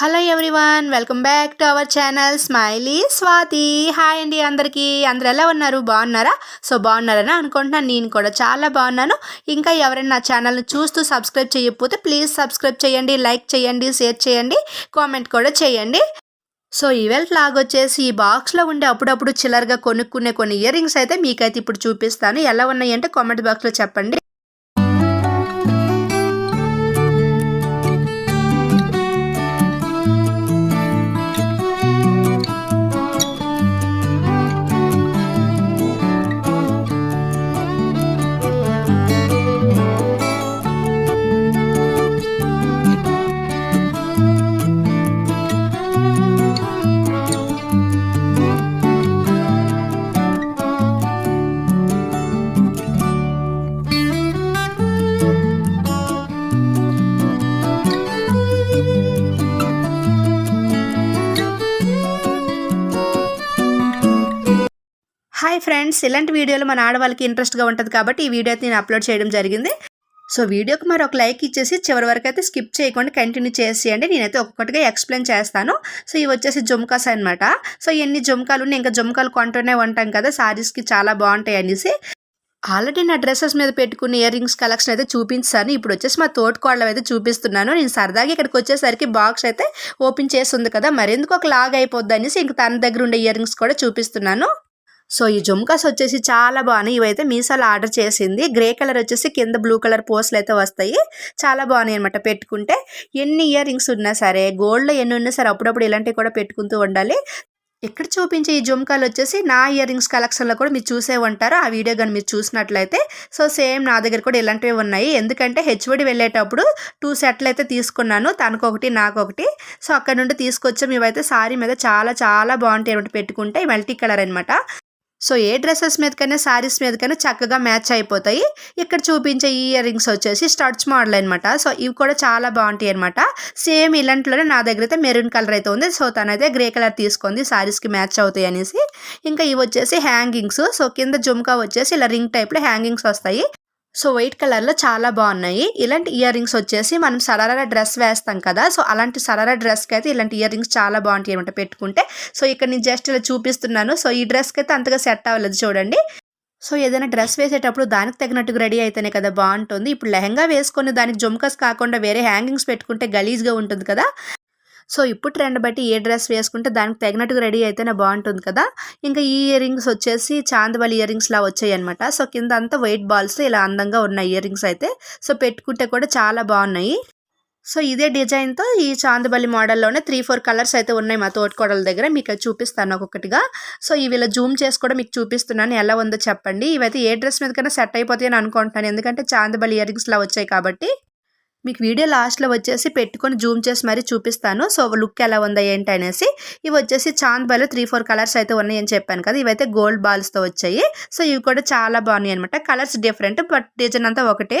Hello everyone welcome back to our channel smiley Swathi hi అండి అందరికీ. అందరు ఎలా ఉన్నారు? బాగున్నారా? సో బాగున్నారని అనుకుంటున్నాను. నేను కూడా చాలా బాగున్నాను. ఇంకా ఎవరైనా నా ఛానల్ని చూస్తూ సబ్స్క్రైబ్ చేయకపోతే ప్లీజ్ సబ్స్క్రైబ్ చేయండి లైక్ చేయండి షేర్ చేయండి కామెంట్ కూడా చేయండి. సో ఈవెల్ట్ ఫ్లాగ్ వచ్చేసి ఈ బాక్స్లో ఉండే అప్పుడప్పుడు చిల్లరగా కొనుక్కునే కొన్ని ఇయర్ రింగ్స్ అయితే మీకైతే ఇప్పుడు చూపిస్తాను. ఎలా ఉన్నాయంటే కామెంట్ బాక్స్లో చెప్పండి. ఫ్రెండ్స్ ఇలాంటి వీడియోలు మన ఆడవాళ్ళకి ఇంట్రెస్ట్గా ఉంటుంది కాబట్టి ఈ వీడియో అయితే నేను అప్లోడ్ చేయడం జరిగింది. సో వీడియోకి మరి ఒక లైక్ ఇచ్చేసి చివరి వరకు అయితే స్కిప్ చేయకుండా కంటిన్యూ చేసేయండి. నేనైతే ఒక్కొక్కటిగా ఎక్స్ప్లెయిన్ చేస్తాను. సో ఇవి వచ్చేసి జుమ్కాస్ అనమాట సో ఎన్ని జుమ్కాలు ఉన్నాయి? ఇంకా జుమ్కాలు కొంటూనే ఉంటాం కదా సారీస్కి చాలా బాగుంటాయి అనేసి. ఆల్రెడీ నా డ్రెస్సెస్ మీద పెట్టుకున్న ఇయర్ రింగ్స్ కలెక్షన్ అయితే చూపించాను. ఇప్పుడు వచ్చేసి మా తోటకోళ్ళం అయితే చూపిస్తున్నాను. నేను సరదాగా ఇక్కడికి వచ్చేసరికి బాక్స్ అయితే ఓపెన్ చేసి ఉంది కదా మరెందుకు ఒక లాగ్ అయిపోద్ది అనేసి ఇంక తన దగ్గర ఉండే ఇయర్ రింగ్స్ కూడా చూపిస్తున్నాను. సో ఈ జుమ్కాస్ వచ్చేసి చాలా బాగున్నాయి. ఇవైతే మీసాలు ఆర్డర్ చేసింది. గ్రే కలర్ వచ్చేసి కింద బ్లూ కలర్ పోస్లు అయితే వస్తాయి. చాలా బాగున్నాయి అనమాట పెట్టుకుంటే. ఎన్ని ఇయర్ రింగ్స్ ఉన్నా సరే గోల్డ్లో ఎన్ని ఉన్నా సరే అప్పుడప్పుడు ఇలాంటివి కూడా పెట్టుకుంటూ ఉండాలి. ఇక్కడ చూపించే ఈ జుమ్కాలు వచ్చేసి నా ఇయర్ రింగ్స్ కలెక్షన్లో కూడా మీరు చూసే ఉంటారు. ఆ వీడియో కానీ మీరు చూసినట్లయితే సో సేమ్ నా దగ్గర కూడా ఇలాంటివి ఉన్నాయి. ఎందుకంటే హెచ్ఓడి వెళ్ళేటప్పుడు టూ సెట్లు అయితే తీసుకున్నాను. తనకొకటి నాకొకటి. సో అక్కడ నుండి తీసుకొచ్చాం ఇవైతే సారీ మీద చాలా చాలా బాగుంటాయి అనమాట పెట్టుకుంటే. మల్టీ కలర్ అనమాట సో ఏ డ్రెస్సెస్ మీదకైనా శారీస్ మీదకైనా చక్కగా మ్యాచ్ అయిపోతాయి. ఇక్కడ చూపించే ఇయర్ రింగ్స్ వచ్చేసి స్టడ్స్ మోడల్ అనమాట సో ఇవి కూడా చాలా బాగుంటాయి అనమాట సేమ్ ఇలాంటిలోనే నా దగ్గర అయితే మెరూన్ కలర్ అయితే ఉంది. సో తనైతే గ్రే కలర్ తీసుకుంది. శారీస్కి మ్యాచ్ అవుతాయి అనేసి. ఇంకా ఇవి వచ్చేసి హ్యాంగింగ్స్. సో కింద జుమ్కా వచ్చేసి ఇలా రింగ్ టైప్లో హ్యాంగింగ్స్ వస్తాయి. సో వైట్ కలర్లో చాలా బాగున్నాయి. ఇలాంటి ఇయర్ రింగ్స్ వచ్చేసి మనం సరారా డ్రెస్ వేస్తాం కదా. సో అలాంటి సరారా డ్రెస్కి అయితే ఇలాంటి ఇయర్ రింగ్స్ చాలా బాగుంటాయి అనమాట పెట్టుకుంటే. సో ఇక్కడ నేను జస్ట్ ఇలా చూపిస్తున్నాను. సో ఈ డ్రెస్కి అయితే అంతగా సెట్ అవ్వలేదు చూడండి. సో ఏదైనా డ్రెస్ వేసేటప్పుడు దానికి తగినట్టుగా రెడీ అయితేనే కదా బాగుంటుంది. ఇప్పుడు లెహంగా వేసుకొని దానికి జుమ్కస్ కాకుండా వేరే హ్యాంగింగ్స్ పెట్టుకుంటే గలీజ్గా ఉంటుంది కదా. సో ఇప్పుడు ట్రెండ్ బట్టి ఏ డ్రెస్ వేసుకుంటే దానికి తగినట్టుగా రెడీ అయితేనే బాగుంటుంది కదా. ఇంకా ఈ ఇయర్ రింగ్స్ వచ్చేసి చాందవల్ ఇయర్ రింగ్స్లా వచ్చాయి అనమాట సో కింద అంతా వైట్ బాల్స్ ఇలా అందంగా ఉన్నాయి ఇయర్ రింగ్స్ అయితే. సో పెట్టుకుంటే కూడా చాలా బాగున్నాయి. సో ఇదే డిజైన్తో ఈ చాందబల్లి మోడల్లోనే త్రీ ఫోర్ కలర్స్ అయితే ఉన్నాయి మా తోటకోడల దగ్గర. మీకు చూపిస్తాను ఒక్కొక్కటిగా. సో ఇవి ఇలా జూమ్ చేసి కూడా మీకు చూపిస్తున్నాను. ఎలా ఉందో చెప్పండి. ఇవైతే ఏ డ్రెస్ మీదకైనా సెట్ అయిపోతాయని అనుకుంటున్నాను. ఎందుకంటే చాందబల్లి ఇయర్ రింగ్స్లా వచ్చాయి కాబట్టి. మీకు వీడియో లాస్ట్లో వచ్చేసి పెట్టుకొని జూమ్ చేసి మరీ చూపిస్తాను. సో లుక్ ఎలా ఉందా ఏంటి అనేసి. ఇవి వచ్చేసి chandbali three four colours అయితే ఉన్నాయని చెప్పాను కదా. ఇవైతే గోల్డ్ బాల్స్తో వచ్చాయి. సో ఇవి కూడా చాలా బాగున్నాయి అనమాట కలర్స్ డిఫరెంట్ బట్ డిజైన్ అంతా ఒకటే.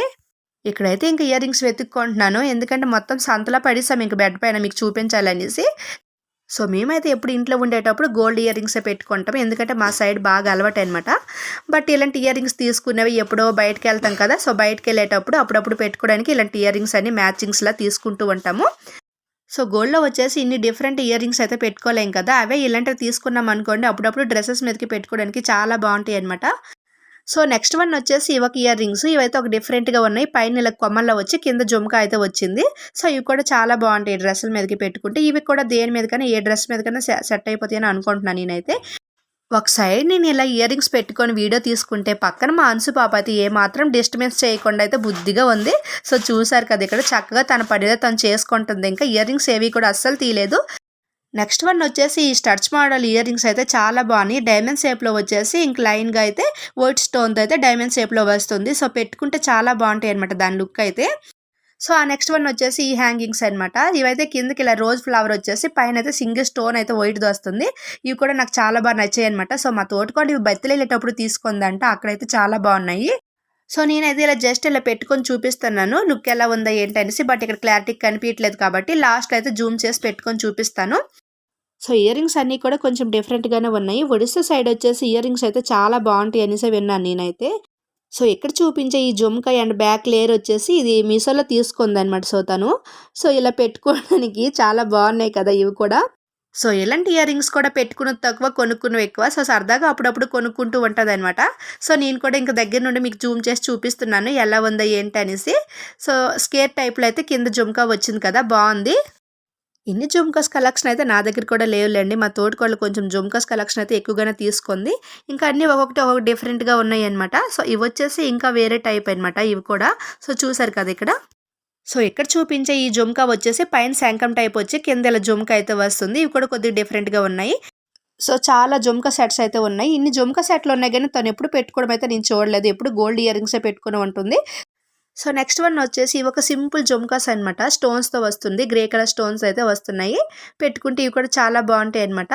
ఇక్కడైతే ఇంకా ఇయర్ రింగ్స్ వెతుక్కుంటున్నాను. ఎందుకంటే మొత్తం సంతలా పడిసాం. ఇంక బెడ్ పైన మీకు చూపించాలనేసి. సో మేమైతే ఎప్పుడు ఇంట్లో ఉండేటప్పుడు గోల్డ్ ఇయర్ రింగ్సే పెట్టుకుంటాం. ఎందుకంటే మా సైడ్ బాగా అలవాటు అనమాట బట్ ఇలాంటి ఇయర్ రింగ్స్ తీసుకునేవి ఎప్పుడో బయటకు వెళ్తాం కదా సో బయటకు వెళ్ళేటప్పుడు అప్పుడప్పుడు పెట్టుకోవడానికి ఇలాంటి ఇయర్ రింగ్స్ అన్ని మ్యాచింగ్స్లా తీసుకుంటూ ఉంటాము. సో గోల్డ్లో వచ్చేసి ఇన్ని డిఫరెంట్ ఇయర్ రింగ్స్ అయితే పెట్టుకోలేం కదా అవే ఇలాంటివి తీసుకున్నాం అనుకోండి అప్పుడప్పుడు డ్రెస్సెస్ మీదకి పెట్టుకోవడానికి చాలా బాగుంటాయి అనమాట సో నెక్స్ట్ వన్ వచ్చేసి ఒక ఇయర్ రింగ్స్. ఇవైతే ఒక డిఫరెంట్గా ఉన్నాయి. పైన ఇలా కొమ్మల్లో వచ్చి కింద జుమ్కా అయితే వచ్చింది. సో ఇవి కూడా చాలా బాగుంటాయి డ్రెస్సుల మీదకి పెట్టుకుంటే. ఇవి కూడా దేని మీదకైనా ఏ డ్రెస్ మీదకైనా సెట్ అయిపోతాయని అనుకుంటున్నాను నేనైతే. ఒక సైడ్ నేను ఇలా ఇయర్ రింగ్స్ పెట్టుకొని వీడియో తీసుకుంటే పక్కన మా అంశు పాప అయితే ఏమాత్రం డిస్టర్బెన్స్ చేయకుండా అయితే బుద్ధిగా ఉంది. సో చూసారు కదా ఇక్కడ చక్కగా తన పడితే తను చేసుకుంటుంది. ఇంకా ఇయర్ రింగ్స్ ఏవి కూడా అస్సలు తీయలేదు. నెక్స్ట్ వన్ వచ్చేసి ఈ స్టర్చ్ మోడల్ ఇయర్ రింగ్స్ అయితే చాలా బాగున్నాయి. డైమండ్ షేప్లో వచ్చేసి ఇంక లైన్గా అయితే వైట్ స్టోన్తో అయితే డైమండ్ షేప్లో వస్తుంది. సో పెట్టుకుంటే చాలా బాగుంటాయి అనమాట దాని లుక్ అయితే. సో ఆ నెక్స్ట్ వన్ వచ్చేసి ఈ హ్యాంగింగ్స్ అనమాట ఇవైతే కిందకి ఇలా రోజ్ ఫ్లవర్ వచ్చేసి పైన అయితే సింగిల్ స్టోన్ అయితే వైట్ దొస్తుంది ఇవి కూడా నాకు చాలా బాగా నచ్చాయి అనమాట సో మా తోటకోటి ఇవి బెత్తలు వెళ్ళేటప్పుడు తీసుకుందంట. అక్కడైతే చాలా బాగున్నాయి. సో నేనైతే ఇలా జస్ట్ ఇలా పెట్టుకొని చూపిస్తున్నాను. లుక్ ఎలా ఉందా ఏంటనేసి బట్ ఇక్కడ క్లారిటీ కనిపించట్లేదు కాబట్టి లాస్ట్ అయితే జూమ్ చేసి పెట్టుకొని చూపిస్తాను. సో ఇయర్ రింగ్స్ అన్నీ కూడా కొంచెం డిఫరెంట్గానే ఉన్నాయి. ఒడిస్సా సైడ్ వచ్చేసి ఇయర్ రింగ్స్ అయితే చాలా బాగుంటాయి అనేసి విన్నాను నేనైతే. సో ఇక్కడ చూపించే ఈ జుమ్కా అండ్ బ్యాక్ లేయర్ వచ్చేసి ఇది మీషోలో తీసుకుందనమాట సో తను. సో ఇలా పెట్టుకోవడానికి చాలా బాగున్నాయి కదా ఇవి కూడా. సో ఇలాంటి ఇయర్ రింగ్స్ కూడా పెట్టుకున్నది తక్కువ కొనుక్కున్నవి ఎక్కువ. సో సరదాగా అప్పుడప్పుడు కొనుక్కుంటూ ఉంటుంది అనమాట సో నేను కూడా ఇంకా దగ్గర నుండి మీకు జూమ్ చేసి చూపిస్తున్నాను ఎలా ఉందో ఏంటి అనేసి. సో స్కేర్ టైప్లో అయితే కింద జుమ్కా వచ్చింది కదా బాగుంది. ఇన్ని జుమ్కాస్ కలెక్షన్ అయితే నా దగ్గర కూడా లేవులేండి. మా తోటికోళ్ళు కొంచెం జుమ్కాస్ కలెక్షన్ అయితే ఎక్కువగానే తీసుకుంది. ఇంకా అన్నీ ఒక్కొక్కటి ఒక్కొక్క డిఫరెంట్గా ఉన్నాయి అనమాట సో ఇవి వచ్చేసి ఇంకా వేరే టైప్ అనమాట ఇవి కూడా. సో చూసారు కదా ఇక్కడ. సో ఇక్కడ చూపించే ఈ జుమ్కా వచ్చేసి పైన శంఖం టైప్ వచ్చి కింద ఇలా జుమ్కా అయితే వస్తుంది. ఇవి కూడా కొద్దిగా డిఫరెంట్గా ఉన్నాయి. సో చాలా జుమ్కా సెట్స్ అయితే ఉన్నాయి. ఇన్ని జుమ్కా సెట్లు ఉన్నాయి కానీ తను ఎప్పుడు పెట్టుకోవడం అయితే నేను చూడలేదు. ఎప్పుడు గోల్డ్ ఇయర్ రింగ్సే పెట్టుకుని ఉంటుంది. సో నెక్స్ట్ వన్ వచ్చేసి ఒక సింపుల్ జుమ్కాస్ అనమాట స్టోన్స్తో వస్తుంది. గ్రే కలర్ స్టోన్స్ అయితే వస్తున్నాయి. పెట్టుకుంటే ఇవి కూడా చాలా బాగుంటాయి అనమాట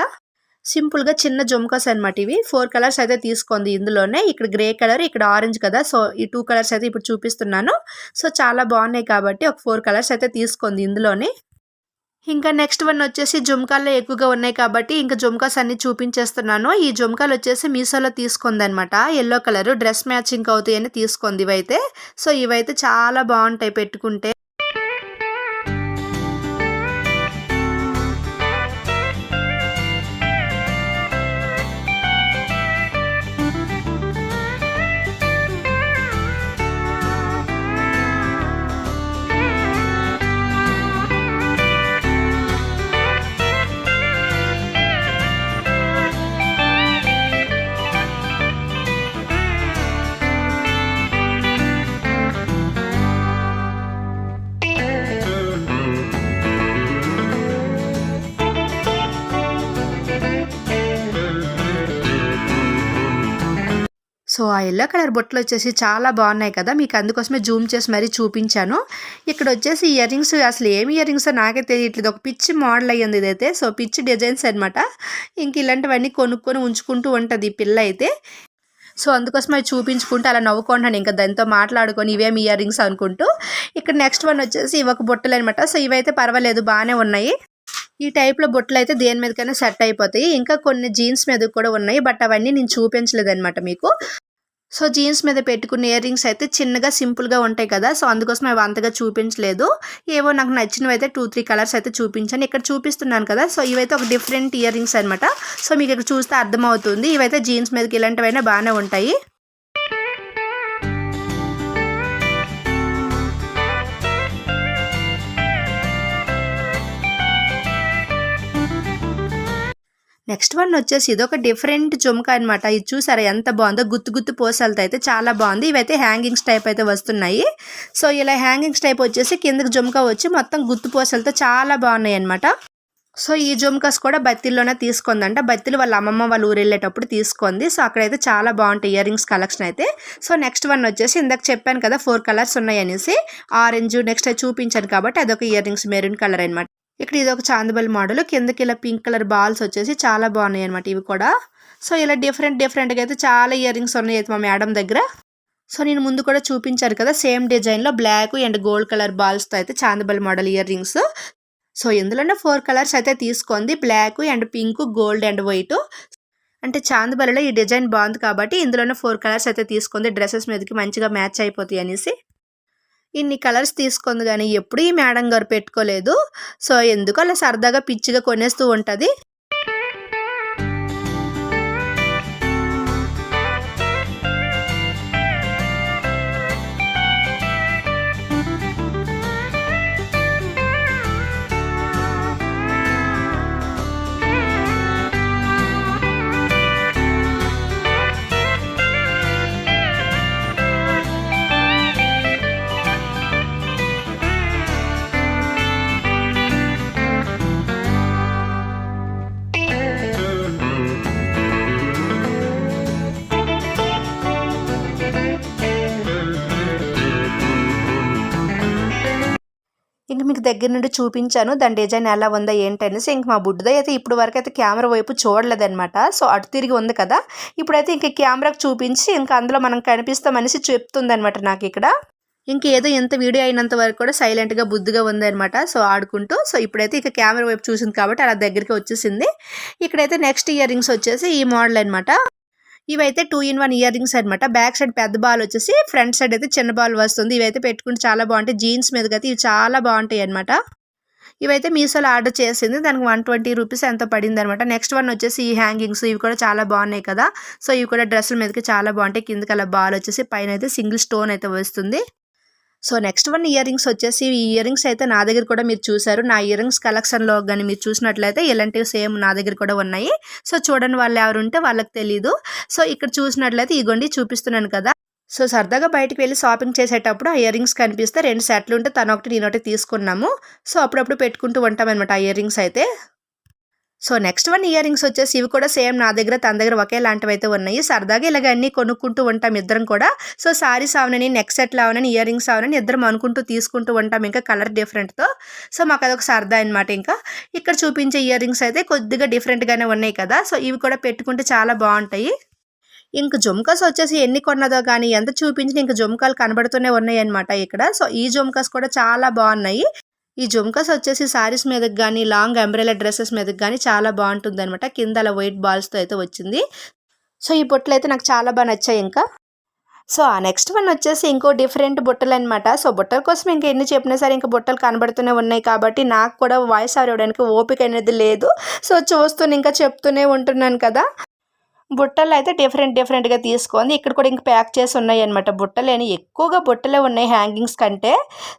సింపుల్గా చిన్న జుమ్కాస్ అనమాట ఇవి. ఫోర్ కలర్స్ అయితే తీసుకుంది ఇందులోనే. ఇక్కడ గ్రే కలర్ ఇక్కడ ఆరెంజ్ కదా. సో ఈ టూ కలర్స్ అయితే ఇప్పుడు చూపిస్తున్నాను. సో చాలా బాగున్నాయి కాబట్టి ఒక ఫోర్ కలర్స్ అయితే తీసుకుంది ఇందులోనే. ఇంకా నెక్స్ట్ వన్ వచ్చేసి జుమ్కాల్లో ఎక్కువగా ఉన్నాయి కాబట్టి ఇంకా జుమ్కాస్ అన్ని చూపించేస్తున్నాను. ఈ జుమ్కాలు వచ్చేసి మీషోలో తీసుకుంది అనమాట ఎల్లో కలర్ డ్రెస్ మ్యాచింగ్ అవుతాయని తీసుకుంది ఇవైతే. సో ఇవైతే చాలా బాగుంటాయి పెట్టుకుంటే. ఎల్లో కలర్ బొట్లు వచ్చేసి చాలా బాగున్నాయి కదా మీకు అందుకోసమే జూమ్ చేసి మరీ చూపించాను. ఇక్కడ వచ్చేసి ఇయర్ రింగ్స్ అసలు ఏమి ఇయర్ రింగ్స్ నాకే తెలియట్లేదు. ఒక పిచ్చి మోడల్ అయ్యింది ఇదైతే. సో పిచ్చి డిజైన్స్ అనమాట ఇంక ఇలాంటివన్నీ కొనుక్కొని ఉంచుకుంటూ ఉంటుంది ఈ పిల్ల అయితే. సో అందుకోసం అవి చూపించుకుంటూ అలా నవ్వుకుంటాను ఇంకా దాంతో మాట్లాడుకొని ఇవేమి ఇయర్ రింగ్స్ అనుకుంటూ. ఇక్కడ నెక్స్ట్ వన్ వచ్చేసి ఇవి ఒక బొట్టలు అనమాట సో ఇవైతే పర్వాలేదు బాగానే ఉన్నాయి. ఈ టైప్లో బొట్టలు అయితే దేని మీదకైనా సెట్ అయిపోతాయి. ఇంకా కొన్ని జీన్స్ మీద కూడా ఉన్నాయి. బట్ అవన్నీ నేను చూపించలేదు అనమాట మీకు. సో జీన్స్ మీద పెట్టుకున్న ఇయర్ రింగ్స్ అయితే చిన్నగా సింపుల్గా ఉంటాయి కదా. సో అందుకోసం అవి అంతగా చూపించలేదు. ఏవో నాకు నచ్చినవి అయితే టూ త్రీ కలర్స్ అయితే చూపించాను ఇక్కడ చూపిస్తున్నాను కదా. సో ఇవైతే ఒక డిఫరెంట్ ఇయర్ రింగ్స్ అనమాట సో మీకు ఇక్కడ చూస్తే అర్థమవుతుంది. ఇవైతే జీన్స్ మీదకి ఇలాంటివైనా బాగానే ఉంటాయి. నెక్స్ట్ వన్ వచ్చేసి ఇది ఒక డిఫరెంట్ జుమక అనమాట ఇది చూసారా ఎంత బాగుందో? గుత్తు గుత్తు పోసలతో అయితే చాలా బాగుంది. ఇవైతే హ్యాంగింగ్స్ టైప్ అయితే వస్తున్నాయి. సో ఇలా హ్యాంగింగ్స్ టైప్ వచ్చేసి కిందకి జుమ్కా వచ్చి మొత్తం గుత్తు పోసలతో చాలా బాగున్నాయి అనమాట సో ఈ జుమ్కాస్ కూడా బత్తిల్లోనే తీసుకుందంట. బత్తిలు వాళ్ళ అమ్మమ్మ వాళ్ళ ఊరు వెళ్ళేటప్పుడు తీసుకుంది. సో అక్కడైతే చాలా బాగుంటాయి ఇయర్ రింగ్స్ కలెక్షన్ అయితే. సో నెక్స్ట్ వన్ వచ్చేసి ఇందాక చెప్పాను కదా ఫోర్ కలర్స్ ఉన్నాయి అనేసి. ఆరెంజ్ నెక్స్ట్ చూపించాను కాబట్టి అదొక ఇయర్ రింగ్స్ మెరూన్ కలర్ అనమాట ఇక్కడ ఇది ఒక చాందబల్ మోడల్ కిందకి ఇలా పింక్ కలర్ బాల్స్ వచ్చేసి చాలా బాగున్నాయి అనమాట ఇవి కూడా. సో ఇలా డిఫరెంట్ డిఫరెంట్గా అయితే చాలా ఇయర్ రింగ్స్ ఉన్నాయి అయితే మా మేడం దగ్గర. సో నేను ముందు కూడా చూపించారు కదా సేమ్ డిజైన్లో బ్లాక్ అండ్ గోల్డ్ కలర్ బాల్స్తో అయితే chandbali model ear rings so ఇందులోనే ఫోర్ కలర్స్ అయితే తీసుకుంది black and pink gold and white అంటే చాందబలిలో ఈ డిజైన్ బాగుంది కాబట్టి ఇందులోనే ఫోర్ కలర్స్ అయితే తీసుకుంది డ్రెస్సెస్ మీదకి మంచిగా మ్యాచ్ అయిపోతాయి అనేసి. ఇన్ని కలర్స్ తీసుకుంది కానీ ఎప్పుడు ఈ మేడం గారు పెట్టుకోలేదు. సో ఎందుకు అలా సరదాగా పిచ్చిగా కొనేస్తూ ఉంటుంది? దగ్గర నుండి చూపించాను. దాని డిజైన్ ఎలా ఉందా ఏంటనేసి ఇంక మా బుడ్డుదో అయితే ఇప్పుడు వరకు అయితే కెమెరా వైపు చూడలేదనమాట సో అటు తిరిగి ఉంది కదా. ఇప్పుడైతే ఇంక కెమెరాకి చూపించి ఇంకా అందులో మనం కనిపిస్తామనేసి చెప్తుందనమాట నాకు ఇక్కడ. ఇంకేదో ఎంత వీడియో అయినంత వరకు కూడా సైలెంట్గా బుద్ధిగా ఉందనమాట సో ఆడుకుంటూ. సో ఇప్పుడైతే ఇక కెమెరా వైపు చూసింది కాబట్టి అలా దగ్గరికి వచ్చేసింది. ఇక్కడైతే నెక్స్ట్ ఇయర్ రింగ్స్ వచ్చేసి ఈ మోడల్ అనమాట ఇవైతే two in one earrings అనమాట బ్యాక్ సైడ్ పెద్ద బాల్ వచ్చేసి ఫ్రంట్ సైడ్ అయితే చిన్న బాల్ వస్తుంది. ఇవైతే పెట్టుకుంటే చాలా బాగుంటాయి. జీన్స్ మీదకి అయితే ఇవి చాలా బాగుంటాయి అనమాట ఇవైతే మీషోలో ఆర్డర్ చేసింది. దానికి వన్ ట్వంటీ రూపీస్ ఎంతో పడింది అనమాట నెక్స్ట్ వన్ వచ్చేసి ఈ హ్యాంగింగ్స్ ఇవి కూడా చాలా బాగున్నాయి కదా. సో ఇవి కూడా డ్రెస్సుల మీదకి చాలా బాగుంటాయి. కిందకి అలా బాల్ వచ్చేసి పైన అయితే సింగిల్ స్టోన్ అయితే వస్తుంది. So next one earrings వచ్చేసి ఈ ఇయర్ రింగ్స్ అయితే నా దగ్గర కూడా మీరు చూసారు నా ఇయర్ రింగ్స్ కలెక్షన్లో కానీ మీరు చూసినట్లయితే ఇలాంటివి సేమ్ నా దగ్గర కూడా ఉన్నాయి. సో చూడండి వాళ్ళు ఎవరు ఉంటే వాళ్ళకి తెలీదు. సో ఇక్కడ చూసినట్లయితే ఇగోండి చూపిస్తున్నాను కదా. సో సరదాగా బయటకు వెళ్ళి షాపింగ్ చేసేటప్పుడు ఆ ఇయర్ రింగ్స్ కనిపిస్తే రెండు సెట్లు ఉంటే తను ఒకటి నేను ఒకటి తీసుకున్నాము. సో అప్పుడప్పుడు పెట్టుకుంటూ ఉంటాం అనమాట ఆ ఇయర్ రింగ్స్ అయితే. So next one earrings వచ్చేసి ఇవి కూడా సేమ్ నా దగ్గర తన దగ్గర ఒకేలాంటివి అయితే ఉన్నాయి. సరదాగా ఇలాగ అన్ని కొనుక్కుంటూ ఉంటాం ఇద్దరం కూడా. సో సారీస్ అవునని నెక్ సెట్లు అవునని ఇయర్ రింగ్స్ అవునని ఇద్దరం అనుకుంటూ తీసుకుంటూ ఉంటాం. ఇంకా కలర్ డిఫరెంట్తో. సో మాకు అదొక సరదా అనమాట ఇంకా. ఇక్కడ చూపించే ఇయర్ రింగ్స్ అయితే కొద్దిగా డిఫరెంట్గానే ఉన్నాయి కదా. సో ఇవి కూడా పెట్టుకుంటే చాలా బాగుంటాయి. ఇంక జుమ్కాస్ వచ్చేసి ఎన్ని కొన్నదో కానీ ఎంత చూపించిన ఇంక జుమ్కాలు కనబడుతూనే ఉన్నాయి అనమాట ఇక్కడ. సో ఈ జుమ్కాస్ కూడా చాలా బాగున్నాయి. ఈ జుమ్కాస్ వచ్చేసి సారీస్ మీదకి కానీ లాంగ్ అంబ్రెలా డ్రెస్సెస్ మీదకి కానీ చాలా బాగుంటుంది అనమాట కింద అలా వైట్ బాల్స్తో అయితే వచ్చింది. సో ఈ బుట్టలు అయితే నాకు చాలా బాగా నచ్చాయి ఇంకా. సో ఆ నెక్స్ట్ వన్ వచ్చేసి ఇంకో డిఫరెంట్ బుట్టలు అనమాట సో బుట్టల కోసం ఇంకా ఎన్ని చెప్పినా సరే ఇంకా బుట్టలు కనబడుతూనే ఉన్నాయి కాబట్టి నాకు కూడా వాయిస్ ఆర్ ఇవ్వడానికి ఓపిక అనేది లేదు. సో చూస్తూనే ఇంకా చెప్తూనే ఉంటున్నాను కదా. బుట్టలు అయితే డిఫరెంట్ డిఫరెంట్గా తీసుకుంది ఇక్కడ కూడా ఇంకా ప్యాక్ చేసి ఉన్నాయి అనమాట బుట్టలేని ఎక్కువగా బుట్టలే ఉన్నాయి హ్యాంగింగ్స్ కంటే.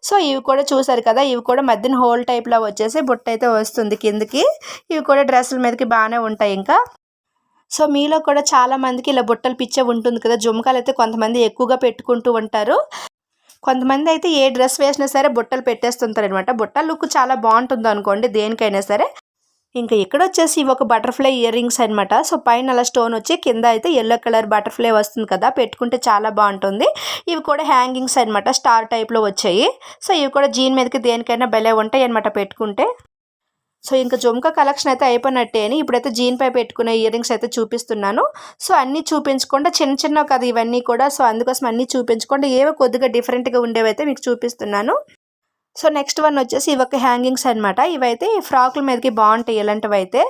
సో ఇవి కూడా చూసారు కదా ఇవి కూడా మధ్యన హోల్ టైప్లో వచ్చేసి బుట్ట అయితే వస్తుంది కిందికి. ఇవి కూడా డ్రెస్సుల మీదకి బాగానే ఉంటాయి ఇంకా. సో మీలో కూడా చాలామందికి ఇలా బుట్టలు పిచ్చే ఉంటుంది కదా. జుమకాలు అయితే కొంతమంది ఎక్కువగా పెట్టుకుంటూ ఉంటారు. కొంతమంది అయితే ఏ డ్రెస్ వేసినా సరే బుట్టలు పెట్టేస్తుంటారు అనమాట బుట్టల లుక్ చాలా బాగుంటుంది అనుకోండి దేనికైనా సరే. ఇంకా ఇక్కడ వచ్చేసి ఒక బటర్ఫ్లై ఇయర్ రింగ్స్ అనమాట సో పైన అలా స్టోన్ వచ్చి కింద అయితే ఎల్లో కలర్ బటర్ఫ్లై వస్తుంది కదా పెట్టుకుంటే చాలా బాగుంటుంది. ఇవి కూడా హ్యాంగింగ్స్ అనమాట స్టార్ టైప్లో వచ్చాయి. సో ఇవి కూడా జీన్ మీదకి దేనికైనా భలే ఉంటాయి అనమాట పెట్టుకుంటే. సో ఇంకా జుమ్కా కలెక్షన్ అయితే అయిపోయినట్టే అని ఇప్పుడైతే జీన్ పై పెట్టుకునే ఇయర్ రింగ్స్ అయితే చూపిస్తున్నాను. సో అన్నీ చూపించకుండా చిన్న చిన్న కదా ఇవన్నీ కూడా. సో అందుకోసం అన్నీ చూపించకుండా ఏవో కొద్దిగా డిఫరెంట్గా ఉండేవైతే మీకు చూపిస్తున్నాను. సో నెక్స్ట్ వన్ వచ్చేసి ఇవి ఒక హ్యాంగింగ్స్ అనమాట ఇవైతే ఫ్రాక్ల మీదకి బాగుంటాయి. ఇలాంటివి అయితే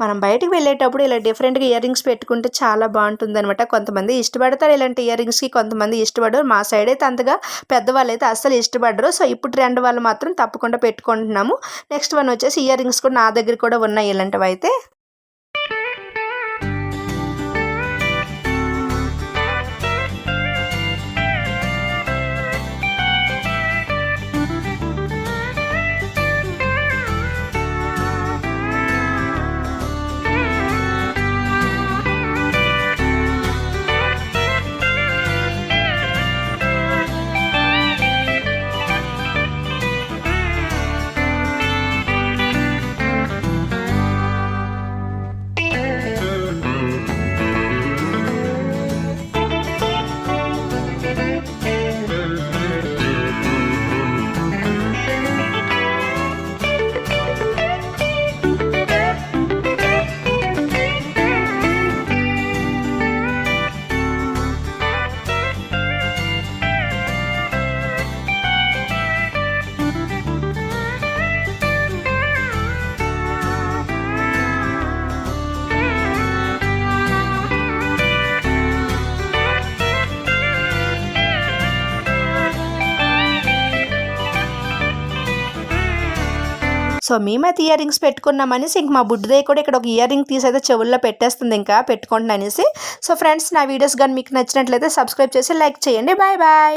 మనం బయటకు వెళ్ళేటప్పుడు ఇలా డిఫరెంట్గా ఇయర్ రింగ్స్ పెట్టుకుంటే చాలా బాగుంటుంది అనమాట కొంతమంది ఇష్టపడతారు ఇలాంటి ఇయర్ రింగ్స్కి కొంతమంది ఇష్టపడరు. మా సైడ్ అయితే అంతగా పెద్దవాళ్ళు అయితే అస్సలు ఇష్టపడరు. సో ఇప్పుడు ట్రెండ్ వాళ్ళు మాత్రం తప్పకుండా పెట్టుకుంటున్నాము. నెక్స్ట్ వన్ వచ్చేసి ఇయర్ రింగ్స్ కూడా నా దగ్గర కూడా ఉన్నాయి ఇలాంటివి అయితే సో మేమైతే ఇయర్ రింగ్స్ పెట్టుకున్నామనేసి ఇంక మా బుడ్డిదే కూడా ఇక్కడ ఒక ఇయర్ రింగ్ తీసి అయితే చెవుల్లో పెట్టేస్తుంది ఇంకా పెట్టుకుంటున్నా అనేసి. సో ఫ్రెండ్స్ నా వీడియోస్ కానీ మీకు నచ్చినట్లయితే సబ్స్క్రైబ్ చేసి లైక్ చేయండి. Bye bye